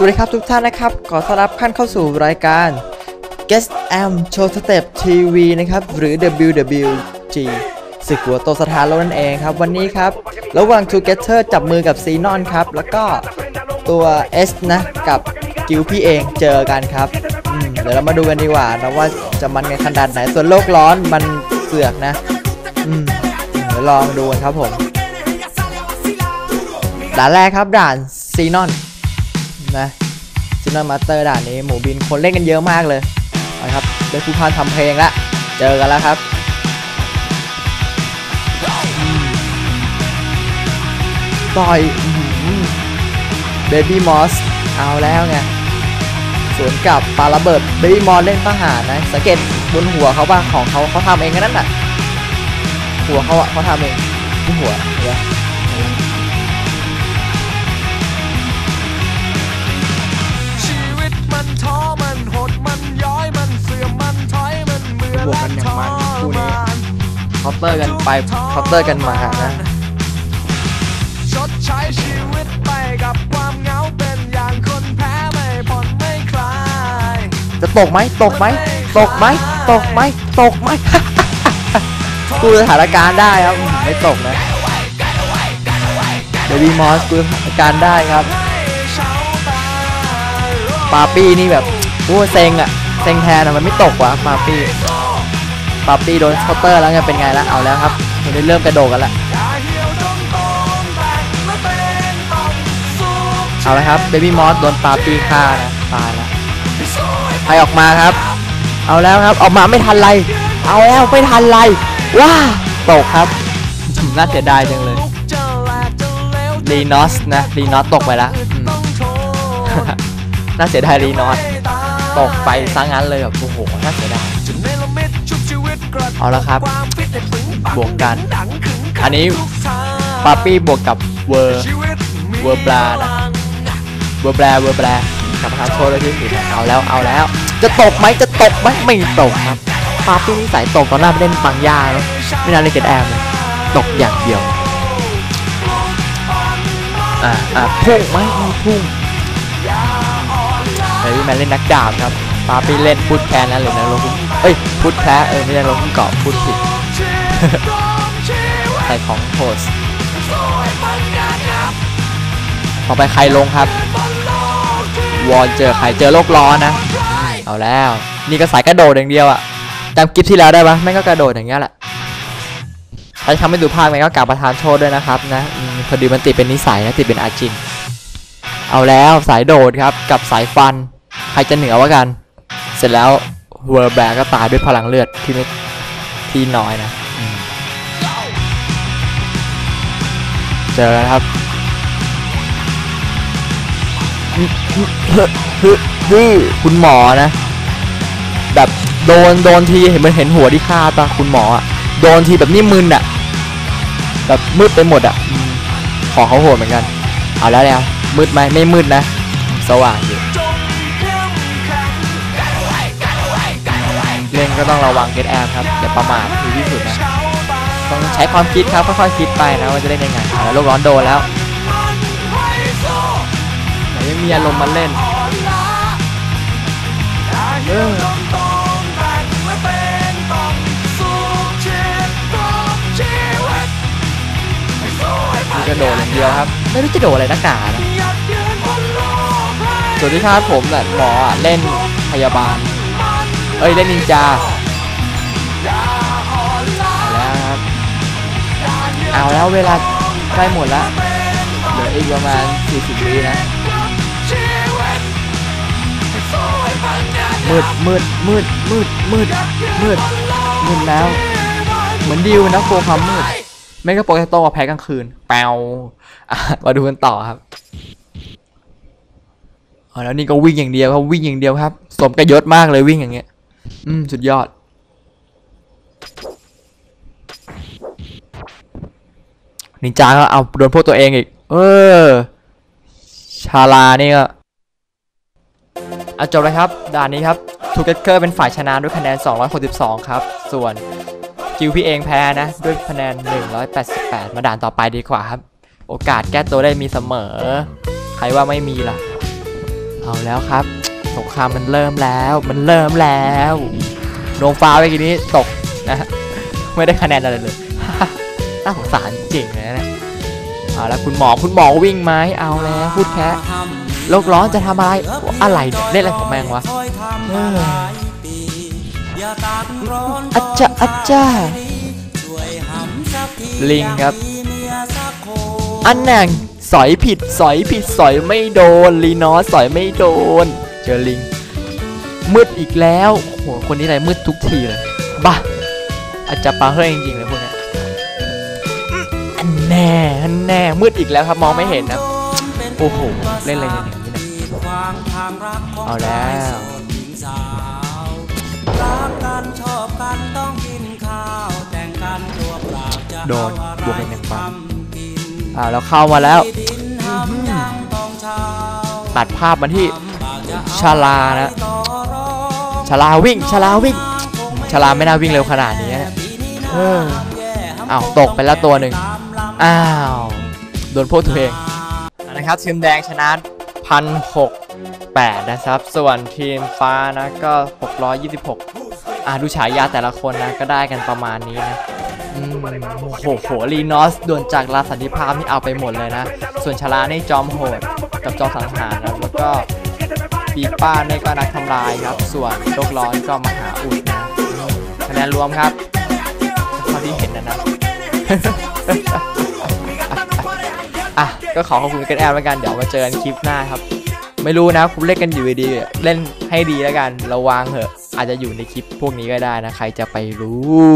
สวัสดีครับทุกท่านนะครับ ขอต้อนรับท่านเข้าสู่รายการ Guest Am Show Step TV นะครับ หรือ WWG ศึกหัวโตสถานโลกนั่นเองครับ วันนี้ครับ ระหว่าง Two Getter จับมือกับซีนอนครับ แล้วก็ตัว S นะ กับกิวพี่เองเจอกันครับ เดี๋ยวเรามาดูกันดีกว่านะว่าจะมันกันขนาดไหน ส่วนโลกร้อนมันเสือกนะเดี๋ยวลองดูกันครับผม ด่านแรกครับด่านซีนอน นะซีนอนมาสเตอร์ด่านนี้หมูบินคนเล่นกันเยอะมากเลยนะครับได้ผู้พานทำเพลงละเจอกันแล้วครับต่อยเบบี้มอสเอาแล้วไงสวนกับปาระเบิดเบบี้มอสเล่นทหารนะสังเกตบนหัวเขาบ้างของเขาเขาทำเองนนั่นน่ะหัวเขาอะเขาทำเองที่หัวเห็นไวกกันอย่างมันคู่นี้มานเคาน์เตอร์กันไปเคาน์เตอร์กันมานะชดใช้ชีวิตไปกับความเหงาเป็นอย่างคนแพ้ไม่ผ่อนไม่คลายจะตกไหมตกไหมตกไหมตกไหมตกไหมกูสถานการณ์ได้ครับไม่ตกนะเบบี้มอสกูสถานการณ์ได้ครับให้เช้าตายปาปี้นี่แบบโอ้เซ็งอะเซ็งแทนอะมันไม่ตกว่ะปาปี้ ปาปี้โดนเคาน์เตอร์แล้วไงเป็นไงละเอาแล้วครับมันได้เริ่มกระโดดกันละเองแตกและเป็นต้องสู้เอาละครับเบบี้มอสโดนปาปี้ฆ่านะตายแล้วให้ใครออกมาครับ เอาแล้วครับออกมาไม่ทันไร เอาแล้วไม่ทันไรว้าตกครับน่าเสียดายจังเลยรีนอสนะรีนอสตกไปแล้วนน่าเสียดายรีนอสตกไปซะงั้นเลยแบบโอ้โหน่าเสียดาย เอาละครับความฟิตให้ปึงปังบวกกัน อันนี้ทุกทางปาปี้บวกกับเวอร์เวอร์ปลานะเวอร์แบรเวอร์แบรกับประธานโชว์เลยที่สุดเอาแล้วเอาแล้ว จะตกไหมจะตกไหมไม่ตกครับปาปี้นิสัยตกตอนหน้าไปเล่นปังย่าแล้วไม่น่าเล่นเกตแอมเลยตกอย่างเดียวอ่าอ่าพุ่งไหมพุ่งเฮ้ยแมนเล่นนักดาบครับปาปี้เล่นพุทแคนนะหรือนักลง เอ้ยพุทแพ้เออไม่ใช่ลงเกาะพุทผิดใส่ของโทสต่อไปใครลงครับ วอนเจอใครเจอโลกร้อนนะ เอาแล้ว นี่ก็สายกระโดดอย่างเดียวอะจำกิฟที่แล้วได้ปะแม่งก็กระโดดอย่างเงี้ยแหละใครทำไม่ดูภาคแม่งก็กราบประทานโทษด้วยนะครับนะอพอดีมันติดเป็นนิสัยนะติดเป็นอาจิน เอาแล้วสายโดดครับกับสายฟัน ใครจะเหนือวะกัน เสร็จแล้ว เวอร์แบกก็ตายด้วยพลังเลือดที่ไม่ที่น้อยนะอืมเจอแล้วครับนี่คุณหมอนะ แบบโดนโดนทีเห็นมันเห็นหัวที่คาตาคุณหมออะโดนทีแบบนี่มึนอะแบบมืดไปหมดอะอืมขอเขาโหดเหมือนกัน เอาแล้วแล้วมืดไหมไม่มืดนะ สว่างอยู่ เล่นก็ต้องระวังเกตแอมครับอย่าประมาทคือที่สุดนะต้องใช้ความคิดครับค่อยๆคิดไปนะว่าจะเล่นยังไงแล้วโลกร้อนโดนแล้วแต่ยังมีอารมณ์มาเล่นเออมีกระโดดอย่างเดียวครับ ไม่รู้จะโดดอะไรนักหนานะส่วนที่คาดผมแบบหมอเล่นพยาบาล เอ้ยเล่นนินจาเอาแล้วครับ เอาแล้วเวลาใกล้หมดล้วเหลืออีกประมาณ 40วินะ มืดมืดมืดมืดมืดมืดมืดแล้ว เหมือนดิวนะโฟความมืด ไม่ก็โปเตโต้แพ้กลางคืน แปวอะมาดูกันต่อครับแล้วนี่ก็วิ่งอย่างเดียวครับวิ่งอย่างเดียวครับ สมกับยศมากเลยวิ่งอย่างเงี้ย อืม สุดยอด นินจาก็เอาโดนพวกตัวเองอีก เออ ชาลานี่ก็อะจบเลยครับ ด่านนี้ครับทูเกเกอร์เป็นฝ่ายชนะด้วยคะแนน 262 ครับ ส่วนกิวพี่เองแพ้นะ ด้วยคะแนน 188 มาด่านต่อไปดีกว่าครับ โอกาสแก้ตัวได้มีเสมอ ใครว่าไม่มีล่ะ เอาแล้วครับ สงครามมันเริ่มแล้ว มันเริ่มแล้วดวงฟ้าไปทีนี้ตกนะฮะไม่ได้คะแนนอะไรเลยน่าสงสารจริงเลยนะเอาล้วคุณหมอคุณหมอวิ่งไหมเอาแล้วพูดแค่โลกร้อนจะทำอะไรอะไรเนี่ยเล่นอะไรของแม่งวะอออาจจะอาจจะลิงครับ อันแน่งสอยผิดสอยผิดสอยไม่โดนลีนอสสอยไม่โดน เจอลิง มืดอีกแล้วโอ้โหคนนี้อะไรมืดทุกทีเลยบ้าอาจจะปลาเฮ้ยจริงๆเลยพวกเนี้ยอันแน่อันแน่มืดอีกแล้วครับมองไม่เห็นนะโอ้โหเล่นอะไรอย่างนี้เนี่ยเอาแล้วโดนเอาบวกอะไรเป็นหนึ่งปั๊มทำกินอ่าแล้วเข้ามาแล้วตัดภาพมาที่ ชาลานะชาลาวิ่งชาลาวิ่งชาลาไม่น่าวิ่งเร็วขนาดนี้นะเอออ้าวตกไปแล้วตัวหนึ่งอ้าวโดนพวกตัวเองนะครับทีมแดงชนะพันหกแปดนะครับ ส่วนทีมฟ้านะก็ 626 อ่าดูฉายาแต่ละคนนะก็ได้กันประมาณนี้นะอืมโอ้โหโหลีนอสด่วนจากลาสันติภาพนี่เอาไปหมดเลยนะ ส่วนชลานี่จอมโหดกับจอมสังหารนะแล้วก็ ปีป้าเนี่ยก็นักทำลายครับ ส่วนโลกร้อนก็มหาอุดนะคะแนนรวมครับเท่าที่เห็นนะนะอะก็ขอขอบคุณกันแอลแล้วกันเดี๋ยวมาเจอกันคลิปหน้าครับ ไม่รู้นะคุณเล่นกันอยู่ดีๆเล่นให้ดีแล้วกันระวังเหอะ อาจจะอยู่ในคลิปพวกนี้ก็ได้นะใครจะไปรู้